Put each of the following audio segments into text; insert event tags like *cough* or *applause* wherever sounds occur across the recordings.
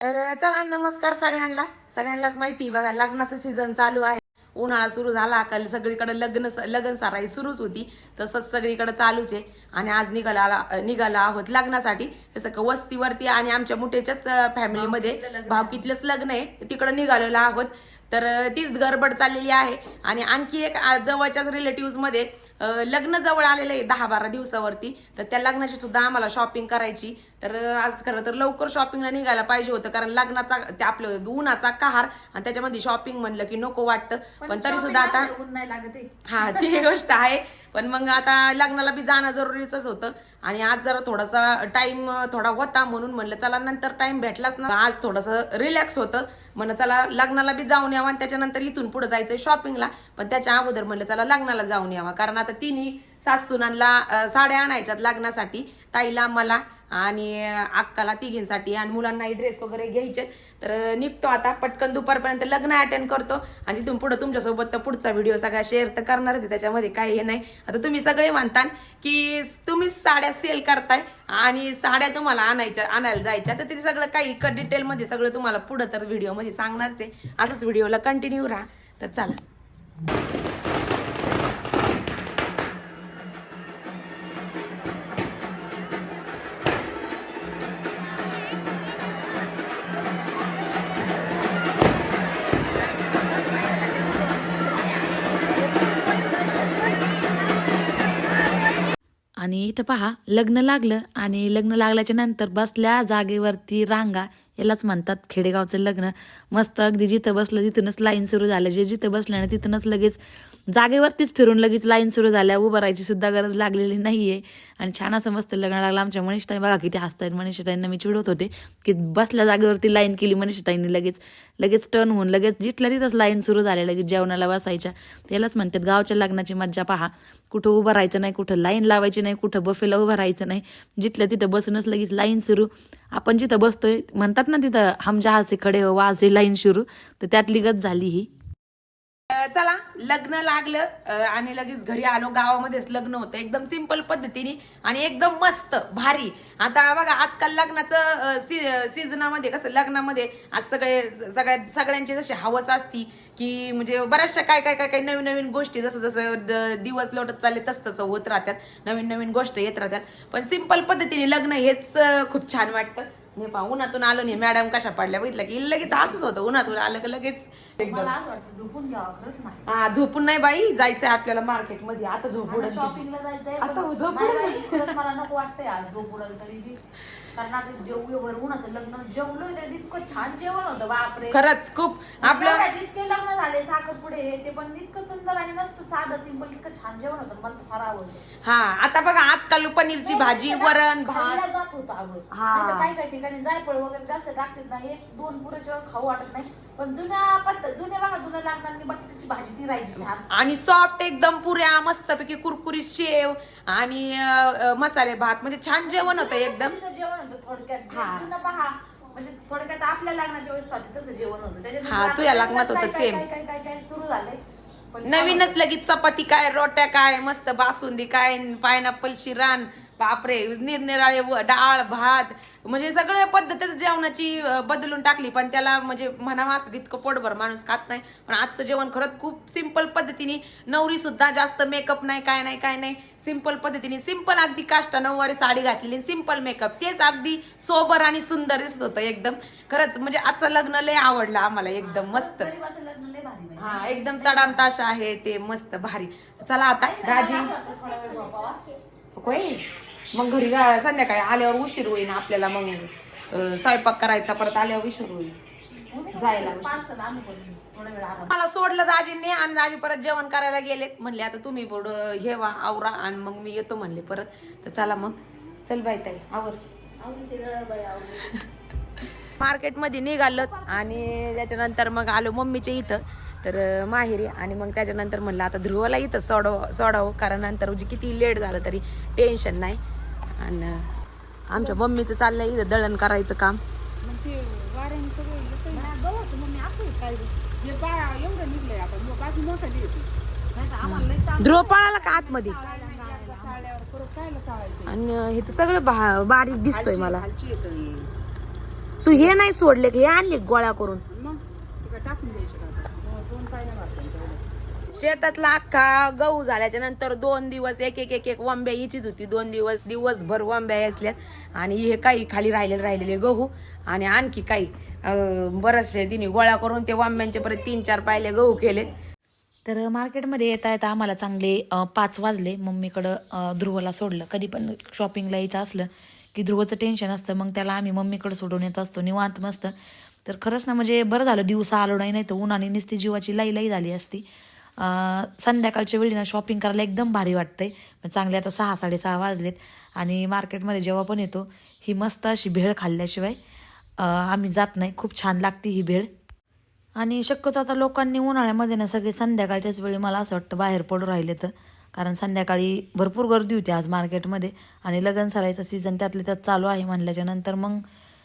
तर चला नमस्कार सगळ्यांना. सगळ्यांनाच माहिती बघा लग्नाचं सीझन चालू आहे. उन्हाळा सुरू झाला का सगळीकडे लग्न लग्न साराई सुरूच होती. तसंच सगळीकडे चालूच आहे. आणि आज निघाला निघालो आहोत लग्नासाठी. जसं का वस्तीवरती आणि आमच्या मुठेच्याच फॅमिलीमध्ये भावकीतलंच लग्न आहे. तिकडं निघालेलो आहोत. तर तीच गडबड चाललेली आहे. आणि आणखी एक जवळच्याच रिलेटिव्हमध्ये अं, लग्न जवळ आलेलं आहे दहा बारा दिवसावरती. तर त्या लग्नाची सुद्धा आम्हाला शॉपिंग करायची. तर आज खरं तर लवकर शॉपिंगला निघायला पाहिजे होतं कारण लग्नाचा ते आपलं उन्हाचा कहार आणि त्याच्यामध्ये शॉपिंग म्हणलं की नको वाटतं. पण तरी सुद्धा आता ऊन नाही लागत आहे. हा ती गोष्ट आहे. पण मग आता लग्नाला बी जाणं जरुरीच होतं. आणि आज जरा थोडासा टाइम थोडा होता म्हणून म्हणलं चला नंतर टाइम भेटलाच ना. आज थोडंसं रिलॅक्स होतं. म्हणलं चला लग्नाला बी जाऊन यावं आणि त्याच्यानंतर इथून पुढे जायचंय शॉपिंगला पण त्याच्या अगोदर म्हणलं चला लग्नाला जाऊन यावा. कारण आता तिन्ही सासूनांना अं, साड्या आणायच्यात लग्नासाठी. ताईला मला आणि अक्काला तिघींसाठी आणि मुलांनाही ड्रेस वगैरे घ्यायचे. तर निघतो आता पटकन दुपारपर्यंत लग्न अटेंड करतो. आणि तिथून पुढं तुमच्यासोबत तर पुढचा व्हिडिओ सगळा शेअर तर करणारच आहे त्याच्यामध्ये काही हे नाही. आता तुम्ही सगळे म्हणता की तुम्ही साड्या सेल करताय आणि साड्या तुम्हाला आणायच्या आणायला जायच्या. तर ते सगळं काही डिटेलमध्ये सगळं तुम्हाला पुढं तर व्हिडिओमध्ये सांगणारच आहे. असंच व्हिडिओला कंटिन्यू राहा. तर चला. इथं पहा लग्न लागलं आणि लग्न लागल्याच्या नंतर बसल्या जागेवरती रांगा यालाच म्हणतात खेडेगावचं लग्न. मस्त अगदी जिथं बसलं तिथूनच लाईन सुरू झालं. जे जिथं बसलं ना तिथूनच लगेच जागेवरतीच फिरून लगेच लाईन सुरू झाल्या उभं राहायची सुद्धा गरज लागलेली नाहीये. आणि छान असं मस्त लग्न लागलं आमच्या मनीषताई बघा किती हसतायत मनीषताईंना. मी चिडवत होते की बसल्या जागेवरती लाईन केली मनीषताईंनी लगेच लगेच टर्न होऊन लगेच जिथल्या तिथंच लाईन सुरू झाल्या लगेच जेवणाला बसायच्या. त्यालाच म्हणतात गावच्या लग्नाची मज्जा पहा. कुठं उभं राहायचं नाही कुठं लाईन लावायची नाही कुठं बफेला उभं राहायचं नाही. जिथल्या तिथं बसूनच लगेच लाईन सुरू. आपण जिथं बसतोय म्हणतात ना तिथं हम जहा खडे हो वहा से लाईन सुरू. तर त्यातली गत झाली ही. चला लग्न लागलं आणि लगेच घरी आलो. गावामध्येच लग्न होतं. एकदम सिंपल पद्धतीने आणि एकदम मस्त भारी. आता बघा आजकाल लग्नाचं सी सीझनामध्ये कसं लग्नामध्ये आज सगळे सगळ्या सगळ्यांची जशी हवस असती की म्हणजे बऱ्याचशा काय काय काय काय नवीन नवीन गोष्टी जसं जसं द- दिवस लोटत चालले तस तसं होत राहतात. नवीन नवीन गोष्ट येत राहतात. पण सिंपल पद्धतीने लग्न हेच खूप छान वाटतं. नाही पहा उन्हातून आलो नाही मॅडम कशा पडल्या बघितलं की लगेच असंच होतं. उन्हातून आलं की लगेच मला असं वाटतं झोपून घ्यावं खरंच नाही. हा झोपून नाही बाई जायचंय आपल्याला मार्केटमध्ये आता झोप उडेल तुझी. शॉपिंगला जायचंय पण आता झोप नाही उडेल. बाई, खरंच मला नको वाटतंय आज झोप उडेल तरी बी. कारण आता जेवू भरवून असं लग्न जेवलोय त्या इतकं छान जेवण होतं बापरे. खरंच खूप. आपलं इतके लग्न झाले साखरपुडे हे ते पण इतकं सुंदर आणि मस्त साधं सिंपल इतकं छान जेवण होतं मला तर फार आवडलं. हा आता बघा आजकाल पनीरची भाजी वरण भात. जात होतं अगं. हा. नाहीतर काही काही ठिकाणी जायफळ वगैरे जास्त टाकतात ना एक दोन पुरेच्या खाऊ वाटत नाही. पण जुन्या पद्धत जुन्या बघा जुन्या बटाट्याची भाजी ती राहायची छान आणि सॉफ्ट एकदम पुऱ्या मस्तपैकी कुरकुरीत शेव आणि अं, मसाले भात म्हणजे छान जेवण होतं एकदम जेवण होतं थोडक्यात जे हा. जुनं पहा म्हणजे थोडक्यात आपल्या लग्नाच्या वेळेस तसं जेवण होतं त्याच्यानंतर हा, तुझ्या लग्नात होतं काय- same. काय काय काय काय सुरू झालंय पण छान नवीनच होतं. लगेच चपाती काय रोट्या काय मस्त बासुंदी काय पायनॅपल शिरान बापरे निरनिराळे व- डाळ भात म्हणजे सगळ्या पद्धतच जेवणाची बदलून टाकली. पण त्याला म्हणजे म्हणावं असं तितकं पोटभर माणूस खात नाही. पण आजचं जेवण खरंच खूप सिंपल पद्धतीने नवरी सुद्धा जास्त मेकअप नाही काय नाही काय नाही. सिंपल पद्धतीने सिंपल अगदी काष्टा नऊवारी साडी घातलेली सिंपल मेकअप तेच अगदी सोबर आणि सुंदर दिसत होतं एकदम. खरंच म्हणजे आजचं लग्न लय आवडलं आम्हाला एकदम मस्त. माहिती. हा एकदम तडाम ताश आहे ते मस्त भारी. चला आता दाजी. मग घरी संध्याकाळी आल्यावर उशीर होईल आपल्याला मग स्वयंपाक करायचा परत आल्यावर उशीर होईल. जायला पार्सल मला सोडलं दाजींनी आणि दाजी परत जेवण करायला गेले म्हणले आता तुम्ही पुढं हे वा आवरा आणि मग मी येतो म्हणले परत. तर चला मग. चल बाई ताई आवर. *laughs* मार्केटमध्ये निघालो आणि त्याच्यानंतर मग आलो मम्मीच्या इथं. तर माहेरी आणि मग त्याच्यानंतर म्हणलं आता ध्रुवला इथं सोडव सोडावं कारण नंतर म्हणजे किती लेट झालं तरी टेन्शन नाही. आणि आमच्या मम्मीचं चाललंय इथं दळण करायचं काम. तर ध्रुव पळाला का आतमध्ये? आणि हे. ह्याचं सगळं बारीक दिसतोय मला. तू हे नाही सोडले की हे आणले गोळ्या करून. मग? ते काय टाकून द्यायचे का आता? दोन- दोन पायऱ्या घालतात तेवढंच. शेतातला अख्खा गहू झाल्याच्यानंतर दोन दिवस एक एक एक एक वंब्या इचित होती. दोन दिवस दिवसभर वंब्या असल्यात. आणि हे काही खाली राहिलेले राहिलेले गहू. आणि आणखी काही अं, बरेचसे तिने गोळा करून ते वांब्यांचे परत तीन चार पायले गहू केले. तर मार्केटमध्ये येता येता आम्हाला चांगले पाच वाजले. मम्मीकडं ध्रुवला सोडलं. कधी पण शॉपिंगला यायचं असलं की ध्रुवचं टेन्शन असतं. मग त्याला आम्ही मम्मीकडं सोडून येत असतो. निवांत मस्त. तर खरंच ना म्हणजे बरं झालं. दिवसा आलो नाही नाही तर उन्हाने नुसती जीवाची लाई लाई झाली असती. संध्याकाळच्या वेळी ना शॉपिंग करायला एकदम भारी वाटतंय. पण चांगले आता सहा साडेसहा वाजलेत आणि मार्केटमध्ये जेव्हा पण येतो ही मस्त अशी भेळ खाल्ल्याशिवाय आम्ही जात नाही. खूप छान लागते ही भेळ. आणि शक्यतो आता लोकांनी उन्हाळ्यामध्ये ना सगळे संध्याकाळच्याच वेळी मला असं वाटतं बाहेर पडू राहिले तर कारण संध्याकाळी भरपूर गर्दी होती आज मार्केटमध्ये आणि लगन सरायचा सीझन त्यातले त्यात चालू आहे म्हणल्याच्या नंतर मग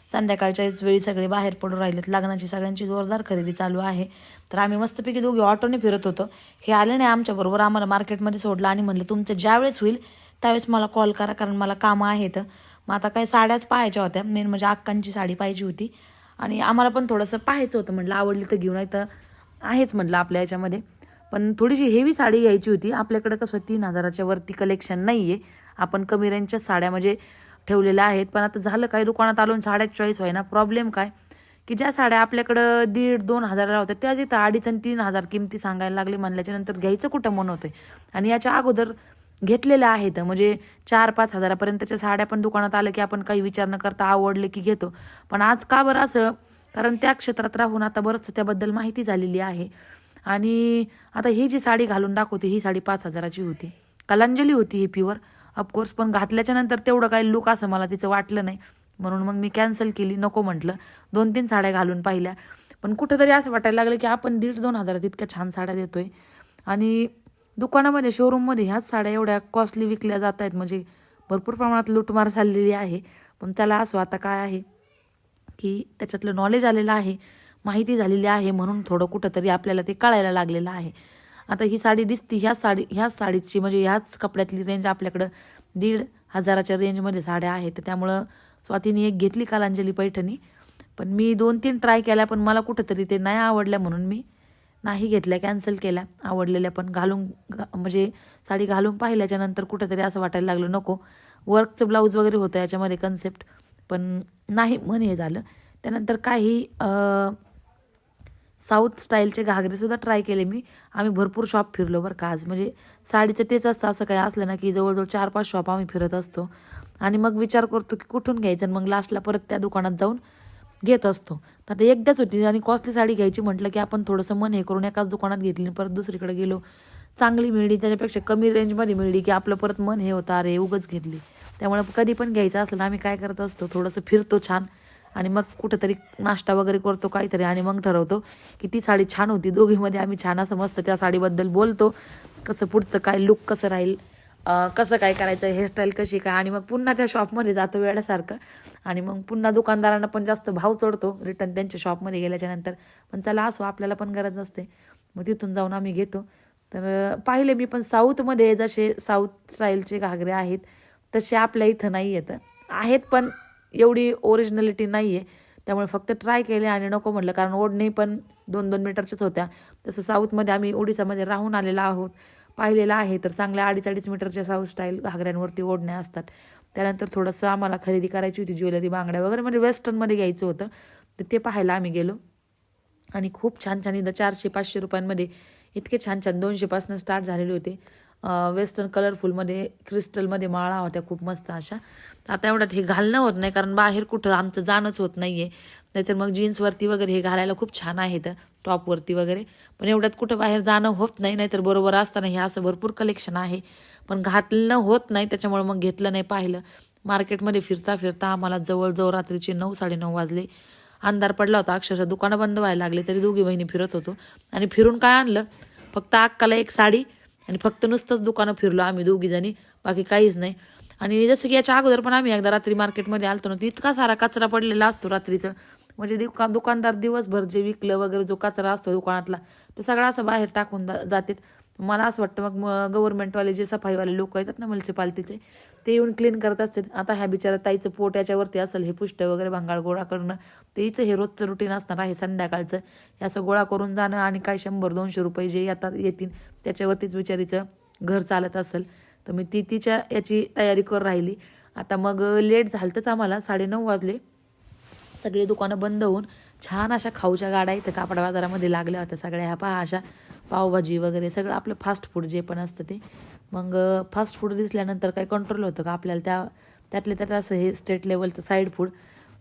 संध्याकाळच्याच वेळी सगळे बाहेर पडून राहिलेत. लग्नाची सगळ्यांची जोरदार खरेदी चालू आहे. तर आम्ही मस्तपैकी दोघी ऑटोने फिरत होतो. हे आलं नाही आमच्याबरोबर आम्हाला मार्केटमध्ये सोडलं आणि म्हणलं तुमचं ज्यावेळेस होईल त्यावेळेस मला कॉल करा कारण मला कामं आहेत. मग आता काही साड्याच पाहायच्या होत्या. मेन म्हणजे अक्कांची साडी पाहिजे होती. आणि आम्हाला पण थोडंसं पाहायचं होतं. म्हटलं आवडली तर घेऊन आहे तर आहेच म्हटलं आपल्या याच्यामध्ये. पण थोडीशी हेवी साडी घ्यायची होती. आपल्याकडे कसं तीन हजाराच्या वरती कलेक्शन नाही आहे आपण कमी रेंजच्या साड्या म्हणजे ठेवलेल्या आहेत. पण आता झालं काय? दुकानात आलो आणि चॉईस व्हाय ना प्रॉब्लेम काय? की ज्या साड्या आपल्याकडं दीड दोन हजाराला होत्या त्याच तिथं अडीच आणि तीन हजार किमती सांगायला लागले म्हणल्याच्या नंतर घ्यायचं कुठं मन होते आणि याच्या अगोदर घेतलेल्या आहेत. म्हणजे चार पाच हजारापर्यंतच्या साड्या पण दुकानात आलं की आपण काही विचार न करता आवडले की घेतो. पण आज का बरं असं? कारण त्या क्षेत्रात राहून आता बरंच त्याबद्दल माहिती झालेली आहे. आणि आता ही जी साडी घालून दाखवते ही साडी पाच हजाराची होती. कलांजली होती ही प्युअर ऑफकोर्स पण घातल्याच्या नंतर तेवढं काही लुक असं मला तिचं वाटलं नाही. म्हणून मग मी कॅन्सल केली नको म्हटलं. दोन तीन साड्या घालून पाहिल्या. पण कुठंतरी असं वाटायला लागलं की आपण दीड दोन हजारात इतक्या छान साड्या देतोय. आणि दुकानामध्ये शोरूममध्ये ह्याच साड्या एवढ्या कॉस्टली विकल्या जात आहेत. म्हणजे भरपूर प्रमाणात लूटमार झालेली आहे. पण त्याला असं आता काय आहे की त्याच्यातलं नॉलेज आलेलं आहे माहिती झालेली आहे. म्हणून थोडं कुठंतरी आपल्याला ते कळायला लागलेलं आहे. आता ही साडी दिसती ह्या साडी ह्याच साडीची म्हणजे ह्याच कपड्यातली रेंज आपल्याकडं दीड हजाराच्या रेंजमध्ये साड्या आहेत. तर त्यामुळं स्वातीने एक घेतली कालांजली पैठणी. पण मी दोन तीन ट्राय केल्या पण मला कुठंतरी ते नाही आवडल्या म्हणून मी नाही घेतल्या कॅन्सल केल्या. आवडलेल्या पण घालून घा- म्हणजे साडी घालून पाहिल्याच्या नंतर कुठंतरी असं वाटायला लागलं नको. वर्कचं ब्लाऊज वगैरे होतं याच्यामध्ये कन्सेप्ट पण नाही मन हे झालं. त्यानंतर काही साऊथ स्टाईलचे घागरेसुद्धा ट्राय केले मी. आम्ही भरपूर शॉप फिरलो बरं का आज. म्हणजे साडीचं तेच असतं असं काही असलं ना की जवळजवळ चार पाच शॉप आम्ही फिरत असतो. आणि मग विचार करतो की कुठून घ्यायचं आणि मग लास्टला परत त्या दुकानात जाऊन घेत असतो. तर आता एकदाच होती आणि कॉस्टली साडी घ्यायची म्हटलं की आपण थोडंसं मन हे करून एकाच दुकानात घेतली आणि परत दुसरीकडे गेलो. चांगली मिळली त्याच्यापेक्षा कमी रेंजमध्ये मिळली की आपलं परत मन हे होतं अरे उगच घेतली. त्यामुळे कधी पण घ्यायचं असलं ना आम्ही काय करत असतो थोडंसं फिरतो छान. आणि मग कुठंतरी नाश्ता वगैरे करतो काहीतरी आणि मग ठरवतो की ती साडी छान होती. दोघीमध्ये आम्ही छान असं मस्त त्या साडीबद्दल बोलतो. कसं पुढचं काय लुक कसं राहील कसं काय करायचं हेअरस्टाईल कशी काय? आणि मग पुन्हा त्या शॉपमध्ये जातो वेळासारखं आणि मग पुन्हा दुकानदारांना पण जास्त भाव चढतो रिटर्न त्यांच्या शॉपमध्ये गेल्याच्यानंतर. पण चला असो आपल्याला पण गरज नसते. मग तिथून जाऊन आम्ही घेतो. तर पाहिले मी पण साऊथमध्ये जसे साऊथ स्टाईलचे घागरे आहेत तसे आपल्या इथं नाही येतं. आहेत पण एवढी ओरिजिनॅलिटी नाही आहे त्यामुळे फक्त ट्राय केले आणि नको म्हटलं. कारण ओढणी पण दोन दोन मीटरच्याच होत्या. तसं साऊथमध्ये आम्ही ओडिसामध्ये राहून आलेलो आहोत. पाहिलेलं आहे. तर चांगल्या अडीच अडीच मीटरच्या साऊथ स्टाईल घागऱ्यांवरती ओढण्या असतात. त्यानंतर थोडंसं आम्हाला खरेदी करायची होती ज्वेलरी बांगड्या वगैरे. म्हणजे वेस्टर्नमध्ये घ्यायचं होतं. तर ते पाहायला आम्ही गेलो. आणि खूप छान छान इथं चारशे पाचशे रुपयांमध्ये इतके छान छान दोनशेपासून स्टार्ट झालेले होते. वेस्टर्न कलरफुलमध्ये क्रिस्टलमध्ये माळा होत्या. खूप मस्त अशा. आता एवढ्यात हे घालणं होत नाही कारण बाहेर कुठं आमचं जाणंच होत नाही आहे नाहीतर मग जीन्सवरती वगैरे हे घालायला खूप छान आहेत टॉपवरती वगैरे. पण एवढ्यात कुठं बाहेर जाणं होत नाही नाहीतर बरोबर असताना हे असं भरपूर कलेक्शन आहे. पण घातलं होत नाही त्याच्यामुळे मग घेतलं नाही पाहिलं. मार्केटमध्ये फिरता फिरता आम्हाला जवळजवळ रात्रीचे नऊ साडेनऊ वाजले. अंधार पडला होता अक्षरशः दुकानं बंद व्हायला लागले तरी दोघी बहिणी फिरत होतो. आणि फिरून काय आणलं? फक्त अक्काला एक साडी आणि फक्त नुसतंच दुकानं फिरलो आम्ही दोघी जणी बाकी काहीच नाही. आणि जसं की याच्या अगोदर पण आम्ही एकदा रात्री मार्केटमध्ये आलतो ना तर इतका सारा कचरा पडलेला असतो रात्रीचं. म्हणजे दुका दुकानदार दिवसभर जे विकलं वगैरे जो कचरा असतो दुकानातला तो सगळा असं बाहेर टाकून जा- जातात. मला असं वाटतं मग गव्हर्नमेंटवाले जे सफाईवाले लोक येतात ना म्युन्सिपाल्टीचे ते येऊन क्लीन करत असतील आता ह्या बिचारा ताईचं पोट याच्यावरती असेल हे पुष्ट वगैरे भांगाळ गोळा करणं ते हिचं हे रोजचं रुटीन असणार आहे संध्याकाळचं. हे असं गोळा करून जाणं आणि काय शंभर दोनशे रुपये जे येतात येतील त्याच्यावरतीच बिचारीचं घर चालत असेल. तर मी ती तिच्या याची तयारी कर राहिली. आता मग लेट झालतंच आम्हाला साडेनऊ वाजले. सगळी दुकानं बंद होऊन छान अशा खाऊच्या गाड्या इथं कापड बाजारामध्ये लागल्या होत्या सगळ्या. ह्या पहा अशा पावभाजी वगैरे सगळं आपलं फास्ट फूड जे पण असतं ते. मग फास्ट फूड दिसल्यानंतर काही कंट्रोल होतं का? आपल्याला त्या त्यातल्या त्यात असं हे स्टेट लेवलचं साईड फूड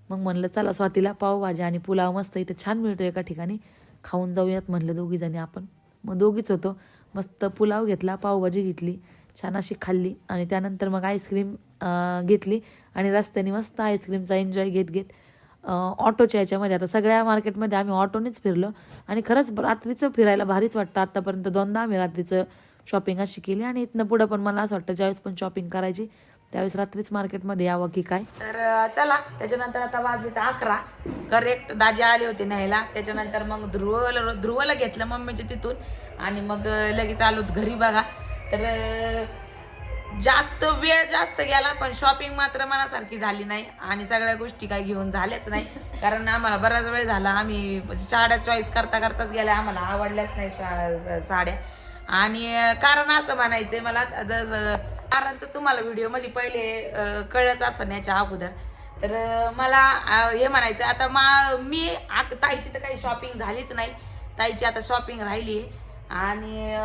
मग म्हणलं चला स्वातीला पावभाजी आणि पुलाव मस्त इथं छान मिळतो एका ठिकाणी. खाऊन जाऊयात म्हणलं दोघीजणी आपण. मग दोघीच होतो. मस्त पुलाव घेतला पावभाजी घेतली. छान अशी खाल्ली आणि त्यानंतर मग आईस्क्रीम घेतली आणि रस्त्याने मस्त आईस्क्रीमचा एन्जॉय घेत घेत ऑटोच्या याच्यामध्ये आता सगळ्या मार्केटमध्ये आम्ही ऑटोनेच फिरलो आणि खरंच रात्रीचं फिरायला भारीच वाटतं. आत्तापर्यंत दोनदा आम्ही रात्रीचं शॉपिंग अशी केली आणि इथनं पुढं पण मला असं वाटतं ज्यावेळेस पण शॉपिंग करायची त्यावेळेस रात्रीच मार्केटमध्ये यावं की काय. तर चला त्याच्यानंतर आता वाजले तर अकरा. करेक्ट दाजी आले होते न्यायला. त्याच्यानंतर मग ध्रुवला ध्रुवला घेतलं मम्मीच्या तिथून आणि मग लगेच आलो घरी बघा. तर जास्त वेळ जास्त गेला पण शॉपिंग मात्र मनासारखी झाली नाही. आणि सगळ्या गोष्टी काही घेऊन झाल्याच नाही. कारण आम्हाला बराच वेळ झाला. आम्ही साड्या चॉईस करता करताच गेल्या आम्हाला आवडल्याच नाही शा- साड्या. आणि कारण असं म्हणायचंय मला जसं कारण तर तुम्हाला व्हिडिओमध्ये पहिले कळत असं याच्या अगोदर. तर मला हे म्हणायचं आता मा मी ताईची तर काही शॉपिंग झालीच नाही. ताईची आता शॉपिंग राहिली आहे आणि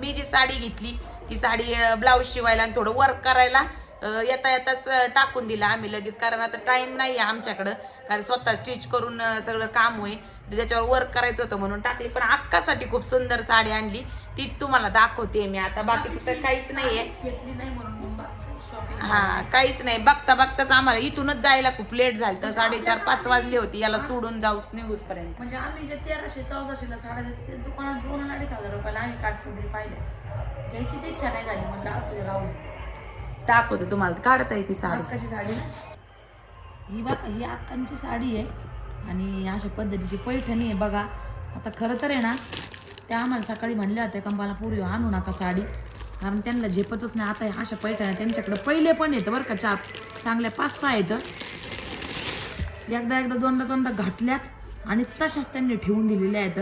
मी जी साडी घेतली ती साडी ब्लाऊज शिवायला आणि थोडं वर्क करायला येता येताच टाकून दिला आम्ही लगेच. कारण आता टाईम नाही आहे आमच्याकडं. कारण स्वतः स्टिच करून सगळं काम होईल. त्याच्यावर वर्क करायचं होतं म्हणून टाकली. पण अक्कासाठी खूप सुंदर साडी आणली. ती तुम्हाला दाखवते मी आता. बाकी तिथं काहीच आहे घेतली नाही म्हणून. हा काहीच नाही. बघता बघताच आम्हाला इथूनच जायला खूप लेट झालं. तर साडेचार पाच वाजले होती. याला सोडून जाऊस निघूस पर्यंत. म्हणजे आम्ही जे तेराशे चौदाशेला साड्या ते दुकानात दोन अडीच हजार रुपयाला आम्ही काठपदरी पाहिल्या घ्यायचीच इच्छा नाही झाली. म्हणलं असू दे राहू दे. टाकवते तुम्हाला. काढता येते साडी. अक्काची साडी ना? ही बघा ही अक्कांची साडी आहे. आणि अशा पद्धतीची पैठणी आहे. बघा आता खरं तर आहे ना त्या आम्हाला सकाळी म्हणल्या होत्या का मला पुरी आणू नका साडी. कारण त्यांना झेपतच नाही. आता ह्या अशा पैठण्या त्यांच्याकडे पहिले पण येतं बरं का चार. चांगल्या पाच सहा येतं एकदा एकदा दोनदा दोनदा घातल्यात आणि तशाच त्यांनी ठेवून दिलेल्या आहेत.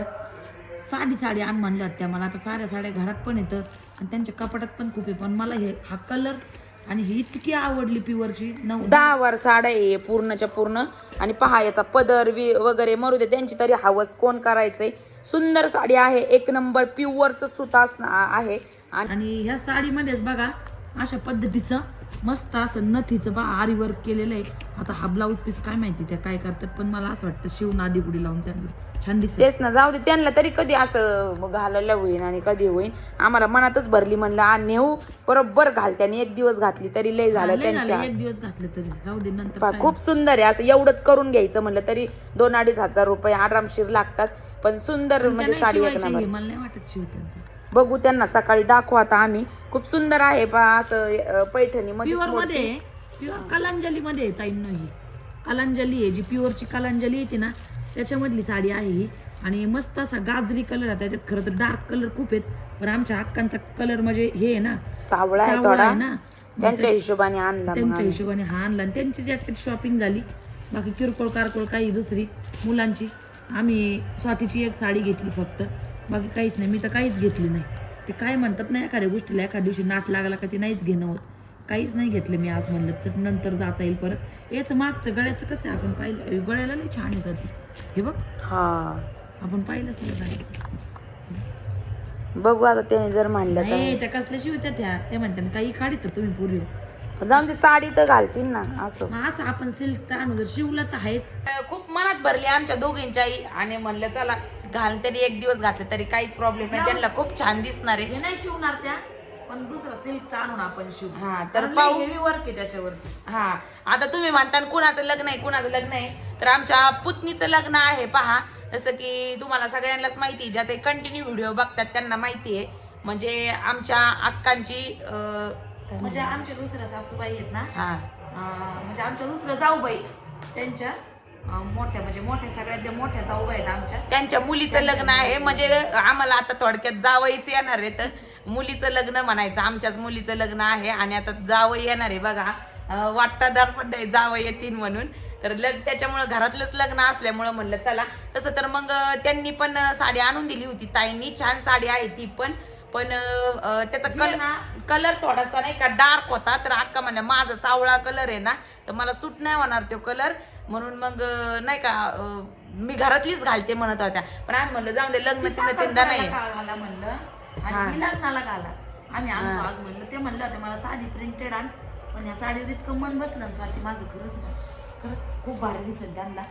साडी साडी आण म्हणल्या त्या मला. आता साऱ्या साड्या घरात पण येतं आणि त्यांच्या कपाटात पण खूप आहे पण मला हे हा कलर आणि ही इतकी आवडली पिवरची. नऊ दहा वर साड्या आहे पूर्णच्या पूर्ण. आणि पहा याचा पदर वि वगैरे मरू दे. त्यांची तरी हवस कोण करायचंय? सुंदर साडी आहे. एक नंबर प्युअरचं सुता असणं आहे. आणि आणि ह्या साडीमध्येच बघा अशा पद्धतीचं मस्त असं नथीचं बा आरी वर्क केलेलं आहे. आता हा ब्लाऊज पीस काय माहिती त्या काय करतात पण मला असं वाटतं शिवून आधी गुडी लावून त्यांना छान दिसत तेच ना जाऊ दे त्यांना तरी कधी असं घालायला होईन आणि कधी होईन. आम्हाला मनातच भरली म्हणलं आ नेऊ. बरोबर घालत्याने एक दिवस घातली तरी लय झालं त्यांच्या. एक दिवस घातलं तरी. राहू दे नंतर. खूप सुंदर आहे. असं एवढंच करून घ्यायचं म्हणलं तरी दोन अडीच हजार रुपये आरामशीर लागतात. पण सुंदर म्हणजे साडी एक नंबर मला नाही वाटत शिव त्यांचं बघू त्यांना सकाळी दाखवू आता आम्ही. खूप सुंदर आहे पा असं पैठणी प्युअरमध्ये प्युअर कलांजली मध्ये आहे ताईंनो ही कलांजली आहे जी प्युअरची कलांजली येते ना त्याच्यामधली साडी आहे ही. आणि मस्त असा गाजरी कलर आहे त्याच्यात खरं तर डार्क कलर खूप आहेत. पण आमच्या हक्कांचा कलर म्हणजे हे आहे ना सावळा आहे थोडा. ना. त्यांच्या हिशोबाने आणला त्यांच्या. हिशोबाने हा आणला आणि त्यांची जॅकेट शॉपिंग झाली. बाकी किरकोळ कारकोळ काही दुसरी मुलांची. आम्ही स्वातीची एक साडी घेतली फक्त. बाकी काहीच नाही. मी तर काहीच घेतली नाही. ते काय म्हणतात ना एखाद्या गोष्टीला एखाद्या दिवशी नाट लागला का ते नाहीच घेणं होत. काहीच नाही घेतलं मी आज म्हणलं. तर नंतर जाता येईल परत. याचं मागचं गळ्याचं कसं आपण पाहिलं. गळ्याला नाही छान आहे हे बघ. हा. आपण पाहिलंच नाही बघू आता त्याने जर म्हणलं नाही त्या कसल्या शिवत्या त्या? ते म्हणतात काही काढी तर तुम्ही पूर्वी जाऊन ते साडी तर घालतील ना असं. मग असं आपण सिल्कचा आणू जर शिवला तर आहेच. खूप मनात भरली आमच्या दोघींच्याही. आणि म्हणलं चला घाल तरी एक दिवस घातलं तरी काहीच प्रॉब्लेम नाही. त्यांना खूप छान दिसणार आहे. हे नाही शिवणार त्या पण दुसरा सिल्कचा आणून आपण शिव. हा तर पाहू. हेवी वर्क आहे त्याच्यावरती. हा आता तुम्ही म्हणता ना कुणाचं लग्न आहे कुणाचं लग्न आहे. तर आमच्या पुतणीचं लग्न आहे पहा. जसं की तुम्हाला सगळ्यांनाच माहिती आहे, ज्या ते कंटिन्यू व्हिडिओ बघतात त्यांना माहिती आहे. म्हणजे आमच्या अक्कांची अं, म्हणजे आमच्या दुसऱ्या सासूबाई आहेत ना? हा. अं, म्हणजे आमच्या दुसऱ्या जाऊबाई त्यांच्या अं, मोठ्या म्हणजे मोठ्या सगळ्यात ज्या मोठ्या जाऊबाई आहेत आमच्या. त्यांच्या मुलीचं लग्न आहे. म्हणजे आम्हाला आता थोडक्यात जावईच येणार आहे. तर मुलीचं लग्न म्हणायचं. आमच्याच मुलीचं लग्न आहे आणि आता जावं येणार आहे बघा. अं, वाटतादार पण नाही जावं येतील म्हणून. तर लग त्याच्यामुळं घरातलंच लग्न असल्यामुळं म्हणलं चला. तसं तर मग अं, त्यांनी पण अं, साडी आणून दिली होती ताईंनी. छान साडी आहे ती पण. पण त्याचा कलर कलर थोडासा नाही का डार्क होता तर अक्का म्हणल्या माझा सावळा कलर आहे ना तर मला सूट नाही होणार तो कलर. म्हणून मग नाही का मी घरातलीच घालते म्हणत होत्या. पण आम्ही म्हणलं जाऊ दे लग्न नाही. म्हणलं लग्नाला घाला. आम्ही आज म्हणलं ते म्हणलं होते मला साडी प्रिंटेड आण पण ह्या साडीवर इतकं मन बसलं स्वाती माझं खरंच खरंच खूप भारी दिसेल त्यांना.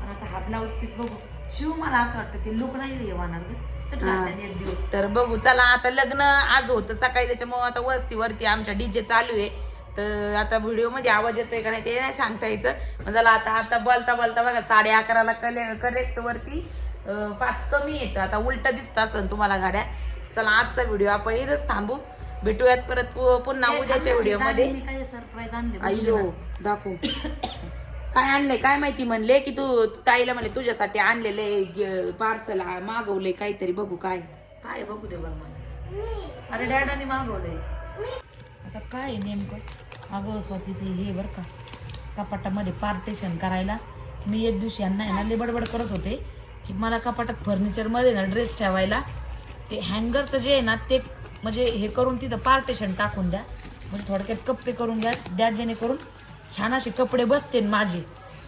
पण आता हा ब्लाऊज पीस बघू. शिव मला असं वाटतं ते लुक नाही होणार ग चट घालते एक दिवस. तर बघू चला आता लग्न आज होतं सकाळी त्याच्यामुळे आता वस्तीवरती आमच्या डीजे चालू आहे. तर आता व्हिडिओमध्ये आवाज येतोय का नाही ते नाही सांगता यायचं. मग चला आता आता बोलता बोलता बघा साडे अकराला कले करेक्ट वरती पाच कमी येतं. आता उलट दिसत असन तुम्हाला गाड्या. चला आजचा व्हिडिओ आपण इथंच थांबू. भेटूयात परत पुन्हा उद्याच्या व्हिडिओमध्ये. सरप्राईज आणले अय्यो दाखव. *coughs* काय आणलंय? काय माहिती म्हणले की तू ताईला म्हणले तुझ्यासाठी आणलेले पार्सल मागवले काहीतरी बघू काय. काय बघू दे बघ मला अरे डॅडाने मागवलंय. आता काय नेमकं? अगं स्वातीची हे बरं का कपाटामध्ये पार्टेशन करायला. मी एक दिवशी यांना आहे ना लय बडबड करत होते की मला कपाटात फर्निचरमध्ये ना ड्रेस ठेवायला ते हँगरचं जे आहे ना ते म्हणजे हे करून तिथं पार्टेशन टाकून द्या. म्हणजे थोडक्यात कप्पे करून द्या द्या जेणेकरून छान असे कपडे बसते माझे.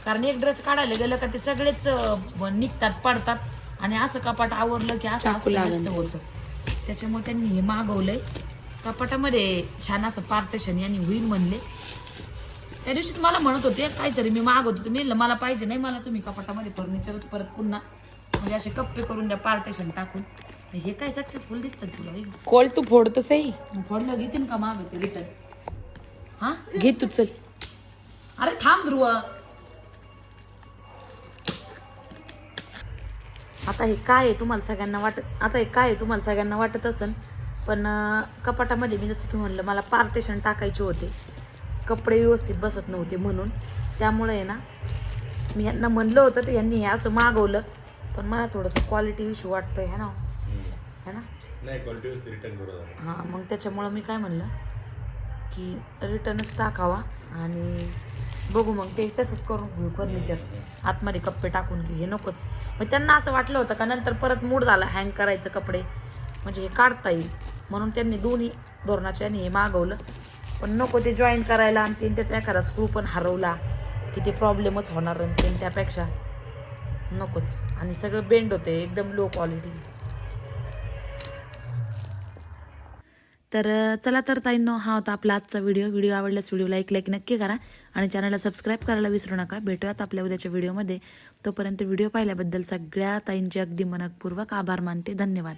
कारण एक ड्रेस काढायला गेलं का ते सगळेच निघतात पडतात. आणि असं कपाट आवरलं की असं असं होतं. त्याच्यामुळे त्यांनी हे मागवलंय. कपाटामध्ये छान असं पार्टेशन यांनी होईल म्हणले. त्या दिवशीच मला म्हणत होते काहीतरी मी मागवत होते. मी म्हणलं मला पाहिजे नाही मला तुम्ही कपाटामध्ये फर्निचरच परत पुन्हा म्हणजे असे कप्पे करून द्या पार्टेशन टाकून. हे काय सक्सेसफुल दिसतात तुला? कोल तू फोडतो सही मग फोडलं घेतील का माग ते रिटर्न हा? घे तू चल. अरे थांब ध्रुव. आता हे काय आहे तुम्हाला सगळ्यांना वाटत आता हे काय आहे तुम्हाला सगळ्यांना वाटत असन पण कपाटामध्ये मी जसं की म्हणलं मला पार्टेशन टाकायचे होते. कपडे व्यवस्थित बसत नव्हते म्हणून. त्यामुळे आहे ना मी यांना म्हणलं होतं तर यांनी हे असं मागवलं. पण मला थोडंसं क्वालिटी इश्यू वाटतोय है ना? है ना? नाही क्वालिटी रिटर्न करू आता. हां मग त्याच्यामुळं मी काय म्हणलं की रिटर्नच टाकावा आणि बघू मग ते तसंच करून घेऊ फर्निचर आतमध्ये कप्पे टाकून घेऊ हे नकोच. मग त्यांना असं वाटलं होतं का नंतर परत मूड झाला हँग करायचं कपडे. म्हणजे हे काढता येईल. म्हणून त्यांनी दोन्ही धोरणाच्या हे मागवलं. पण नको ते जॉईन करायला आणि त्यांनी त्याचा एखादा स्क्रू पण हरवला की ते प्रॉब्लेमच होणार आणि त्यापेक्षा नकोच. आणि सगळं बेंड होते एकदम लो क्वालिटी तर चला तर ताईंनो हा होता आपला आजचा व्हिडिओ. व्हिडिओ आवडल्यास व्हिडिओला एक लाईक नक्की करा आणि चॅनलला सबस्क्राईब करायला विसरू नका. भेटूयात आपल्या उद्याच्या व्हिडिओमध्ये. तोपर्यंत व्हिडिओ पाहिल्याबद्दल सगळ्या ताईंचे अगदी मनपूर्वक आभार मानते. धन्यवाद.